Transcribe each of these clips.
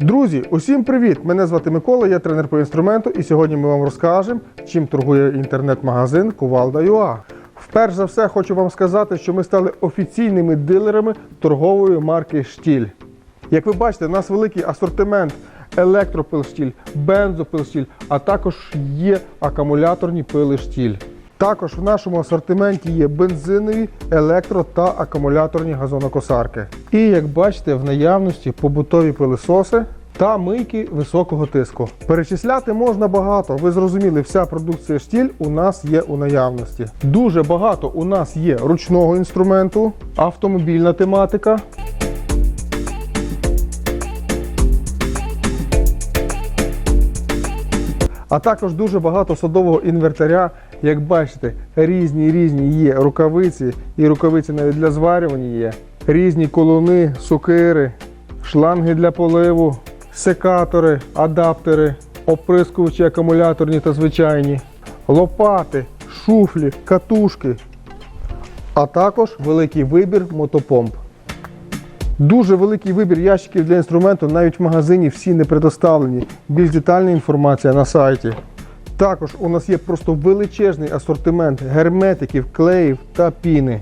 Друзі, усім привіт! Мене звати Микола, я тренер по інструменту, і сьогодні ми вам розкажемо, чим торгує інтернет-магазин Кувалда.ua. Вперше за все хочу вам сказати, що ми стали офіційними дилерами торгової марки Штіль. Як ви бачите, у нас великий асортимент електропилштіль, бензопилштіль, а також є акумуляторні пили штіль. Також в нашому асортименті є бензинові, електро та акумуляторні газонокосарки. І як бачите, в наявності побутові пилисоси та мийки високого тиску. Перечисляти можна багато. Ви зрозуміли, вся продукція штіль у нас є у наявності. Дуже багато у нас є ручного інструменту, автомобільна тематика. А також дуже багато садового інвентаря. Як бачите, різні різні є рукавиці, і рукавиці навіть для зварювання є. Різні колони, сокири, шланги для поливу, секатори, адаптери, оприскувачі акумуляторні та звичайні, лопати, шуфлі, катушки, а також великий вибір мотопомп. Дуже великий вибір ящиків для інструменту, навіть в магазині всі не предоставлені. Більш детальна інформація на сайті. Також у нас є просто величезний асортимент герметиків, клеїв та піни.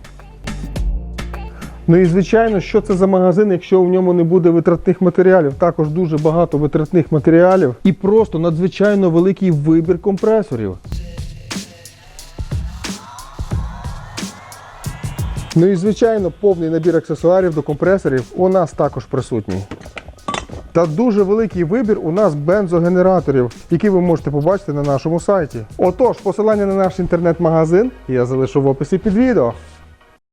Ну і звичайно, що це за магазин, якщо в ньому не буде витратних матеріалів. Також дуже багато витратних матеріалів і просто надзвичайно великий вибір компресорів. Ну і звичайно, повний набір аксесуарів до компресорів у нас також присутній. Та дуже великий вибір у нас бензогенераторів, які ви можете побачити на нашому сайті. Отож, посилання на наш інтернет-магазин я залишу в описі під відео.